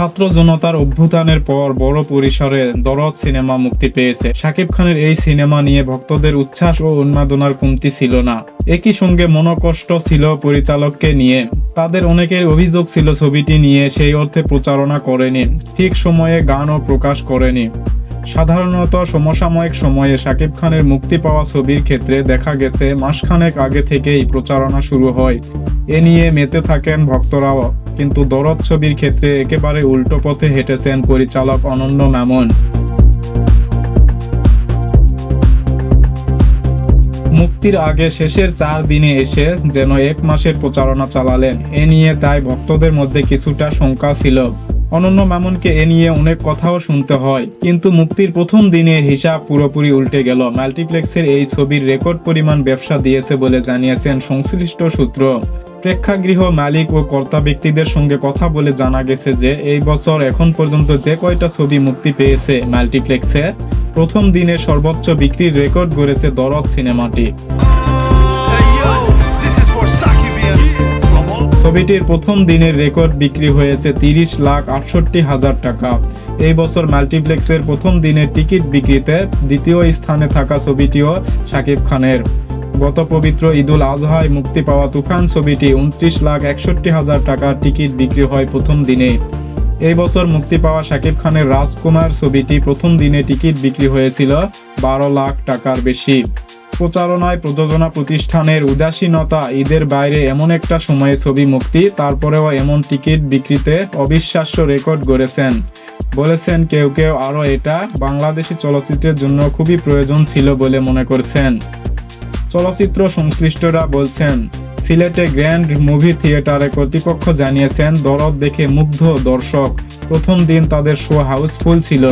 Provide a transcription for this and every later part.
ছাত্র জনতার অভ্যুত্থানের পর বড় পরিসরে দরদ সিনেমা মুক্তি পেয়েছে। শাকিব খানের এই সিনেমা নিয়ে ভক্তদের উচ্ছ্বাস ও উন্মাদনার কমতি ছিল না। একই সঙ্গে মনোকষ্ট ছিল পরিচালককে নিয়ে। তাদের অনেকের অভিযোগ ছিল ছবিটি নিয়ে সেই অর্থে প্রচারণা করেনি, ঠিক সময়ে গানও প্রকাশ করেনি। সাধারণত সমসাময়িক সময়ে শাকিব খানের মুক্তি পাওয়া ছবির ক্ষেত্রে দেখা গেছে, মাসখানেক আগে থেকেই প্রচারণা শুরু হয়। এ নিয়ে মেতে থাকেন ভক্তরাও। কিন্তু দরদ ছবির ক্ষেত্রে একেবারে উল্টো পথে হেঁটেছেন পরিচালক অনন্য মামুন। মুক্তির আগে শেষের চার দিনে এসে যেন এক মাসের প্রচারণা চালালেন। এ নিয়ে তাই ভক্তদের মধ্যে কিছুটা শঙ্কা ছিল। অনন্য মামুনকে এ নিয়ে অনেক কথাও শুনতে হয়, কিন্তু মুক্তির প্রথম দিনের হিসাব পুরোপুরি উল্টে গেল। মাল্টিপ্লেক্সের এই ছবির রেকর্ড পরিমাণ ব্যবসা দিয়েছে বলে জানিয়েছেন সংশ্লিষ্ট সূত্র। প্রেক্ষাগৃহ মালিক ও কর্তা ব্যক্তিদের সঙ্গে কথা বলে জানা গেছে যে, এই বছর এখন পর্যন্ত যে কয়টা ছবি মুক্তি পেয়েছে মাল্টিপ্লেক্সে, প্রথম দিনে সর্বোচ্চ বিক্রির রেকর্ড গড়েছে দরদ সিনেমাটি। ছবিটির প্রথম দিনের রেকর্ড বিক্রি হয়েছে তিরিশ লাখ আটষট্টি হাজার টাকা। এই বছর মাল্টিপ্লেক্সের প্রথম দিনের টিকিট বিক্রিতে দ্বিতীয় স্থানে থাকা ছবিটিও শাকিব খানের। গত পবিত্র ঈদুল আজহায় মুক্তি পাওয়া তুফান ছবিটি উনত্রিশ লাখ একষট্টি হাজার টাকার টিকিট বিক্রি হয় প্রথম দিনে। এই বছর মুক্তি পাওয়া শাকিব খানের রাজকুমার ছবিটি প্রথম দিনে টিকিট বিক্রি হয়েছিল বারো লাখ টাকার বেশি। প্রচারণায় প্রযোজনা প্রতিষ্ঠানের উদাসীনতা, ঈদের বাইরে এমন একটা সময়ে ছবি মুক্তি, তারপরেও এমন টিকিট বিক্রিতে অবিশ্বাস্য রেকর্ড গড়েছেন। বলেছেন কেউ কেউ আরও এটা বাংলাদেশি চলচ্চিত্রের জন্য খুবই প্রয়োজন ছিল বলে মনে করছেন। চলচ্চিত্র সংশ্লিষ্টরা বলছেন, সিলেটে গ্র্যান্ড মুভি থিয়েটারে কর্তৃপক্ষ জানিয়েছেন, দরদ দেখে মুগ্ধ দর্শক। প্রথম দিন তাদের শো হাউসফুল ছিল।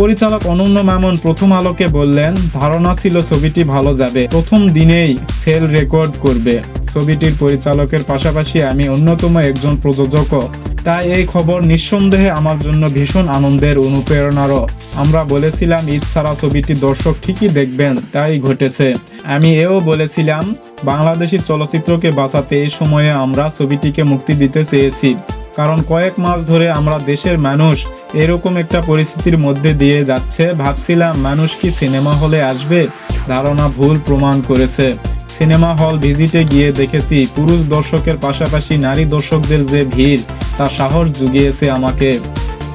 পরিচালক অনন্য মামুন প্রথম আলোকে বললেন, ধারণা ছিল ছবিটি ভালো যাবে। প্রথম দিনেই সেল রেকর্ড করবে। ছবিটির পরিচালকের পাশাপাশি আমি অন্যতম একজন প্রযোজকও। তাই এই খবর নিঃসন্দেহে আমার জন্য ভীষণ আনন্দের অনুপ্রেরণারও আমরা বলেছিলাম, ঈদ ছাড়া ছবিটি দর্শক ঠিকই দেখবেন, তাই ঘটেছে। আমি এও বলেছিলাম, বাংলাদেশি চলচ্চিত্রকে বাঁচাতে এই সময়ে আমরা ছবিটিকে মুক্তি দিতে চেয়েছি। কারণ কয়েক মাস ধরে আমরা দেশের মানুষ এরকম একটা পরিস্থিতির মধ্যে দিয়ে যাচ্ছে। ভাবছিলাম, মানুষ কি সিনেমা হলে আসবে? ধারণা ভুল প্রমাণ করেছে। সিনেমা হল ভিজিটে গিয়ে দেখেছি, পুরুষ দর্শকের পাশাপাশি নারী দর্শকদের যে ভিড়, তা সাহস জুগিয়েছে আমাকে।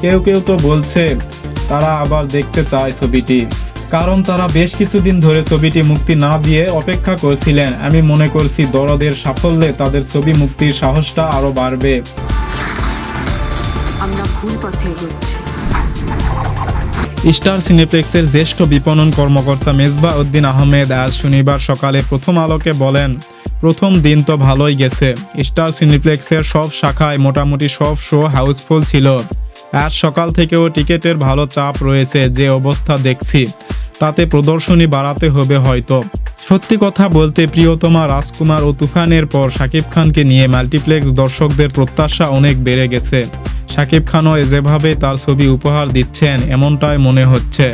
কেউ কেউ তো বলছে, তারা আবার দেখতে চায় ছবিটি। কারণ তারা বেশ কিছুদিন ধরে ছবিটি মুক্তি না দিয়ে অপেক্ষা করছিলেন। আমি মনে করছি, দরদের সাফল্যে তাদের ছবি মুক্তির সাহসটা আরও বাড়বে। ভুল পথে এগোচ্ছি। স্টার সিনেপ্লেক্সের জ্যেষ্ঠ বিপণন কর্মকর্তা মেজবা উদ্দিন আহমেদ আজ শনিবার সকালে প্রথম আলোকে বলেন, প্রথম দিন তো ভালোই গেছে। স্টার সিনেপ্লেক্সের সব শাখায় মোটামুটি সব শো হাউসফুল ছিল। আজ সকাল থেকেও টিকেটের ভালো চাপ রয়েছে যে অবস্থা দেখছি। তাতে প্রদর্শনী বাড়াতে হবে হয়তো। সত্যি কথা বলতে প্রিয়তমা রাজকুমার ও তুফানের পর শাকিব খানকে নিয়ে মাল্টিপ্লেক্স দর্শকদের প্রত্যাশা অনেক বেড়ে গেছে। শাকিব খানও যেভাবে তার ছবি উপহার দিচ্ছেন, এমনটাই মনে হচ্ছে।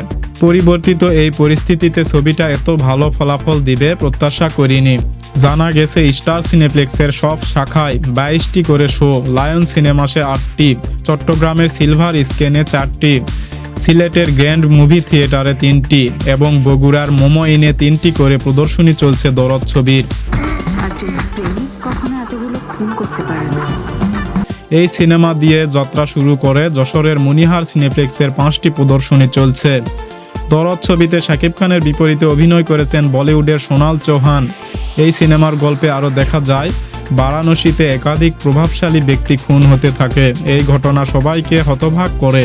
পরিবর্তিত এই পরিস্থিতিতে ছবিটা এত ভালো ফলাফল দিবে প্রত্যাশা করিনি। জানা গেছে, স্টার সিনেপ্লেক্সের সব শাখায় বাইশটি করে শো, লায়ন সিনেমাসে আটটি, চট্টগ্রামের সিলভার স্ক্যানে চারটি, সিলেটের গ্র্যান্ড মুভি থিয়েটারে তিনটি, এবং বগুড়ার মোমো ইনে তিনটি করে প্রদর্শনী চলছে দরদ ছবির। কখনো এতগুলো খুন করতে পারে না। এই সিনেমা দিয়ে যাত্রা শুরু করে যশোরের মনিহার সিনেপ্লেক্সের পাঁচটি প্রদর্শনী চলছে। দরদ ছবিতে শাকিব খানের বিপরীতে অভিনয় করেছেন বলিউডের সোনাল চৌহান। এই সিনেমার গল্পে আরও দেখা যায়, বারাণসীতে একাধিক প্রভাবশালী ব্যক্তি খুন হতে থাকে। এই ঘটনা সবাইকে হতভাগ করে।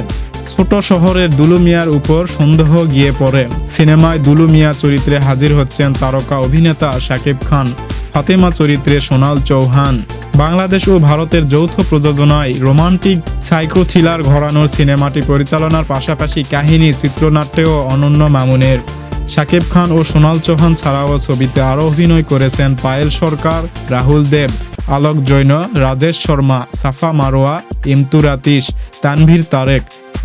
ছোট শহরের দুলুমিয়ার উপর সন্দেহ গিয়ে পড়ে। সিনেমায় দুলু মিয়া চরিত্রে হাজির হচ্ছেন তারকা অভিনেতা শাকিব খান। ফাতেমা চরিত্রে সোনাল চৌহান। বাংলাদেশ ও ভারতের যৌথ প্রযোজনায় রোমান্টিক সাইকো থ্রিলার ঘরানোর সিনেমাটি পরিচালনার পাশাপাশি কাহিনী, চিত্রনাট্যেও অনন্য মামুনের। শাকিব খান ও সোনাল চৌহান ছাড়াও ছবিতে আরও অভিনয় করেছেন পায়েল সরকার, রাহুল দেব, আলোক জৈন, রাজেশ শর্মা, সাফা মারোয়া ইমতুর আতিশ তানভীর তারেক,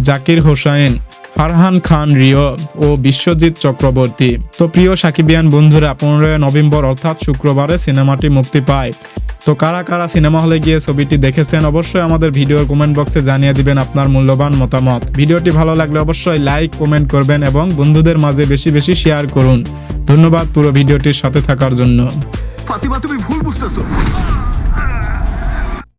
জাকির হোসাইন ফারহান খান রিও ও বিশ্বজিৎ চক্রবর্তী। তো প্রিয় সাকিবিয়ান বন্ধুরা, পনেরোই নভেম্বর, অর্থাৎ শুক্রবারে সিনেমাটি মুক্তি পায়। তো কারা কারা সিনেমা হলে গিয়ে ছবিটি দেখেছেন, অবশ্যই আমাদের ভিডিওর কমেন্ট বক্সে জানিয়ে দিবেন আপনার মূল্যবান মতামত। ভিডিওটি ভালো লাগলে অবশ্যই লাইক, কমেন্ট করবেন এবং বন্ধুদের মাঝে বেশি বেশি শেয়ার করুন। ধন্যবাদ পুরো ভিডিওটির সাথে থাকার জন্য। ফাতিমা, তুমি ভুল বুঝতেছো।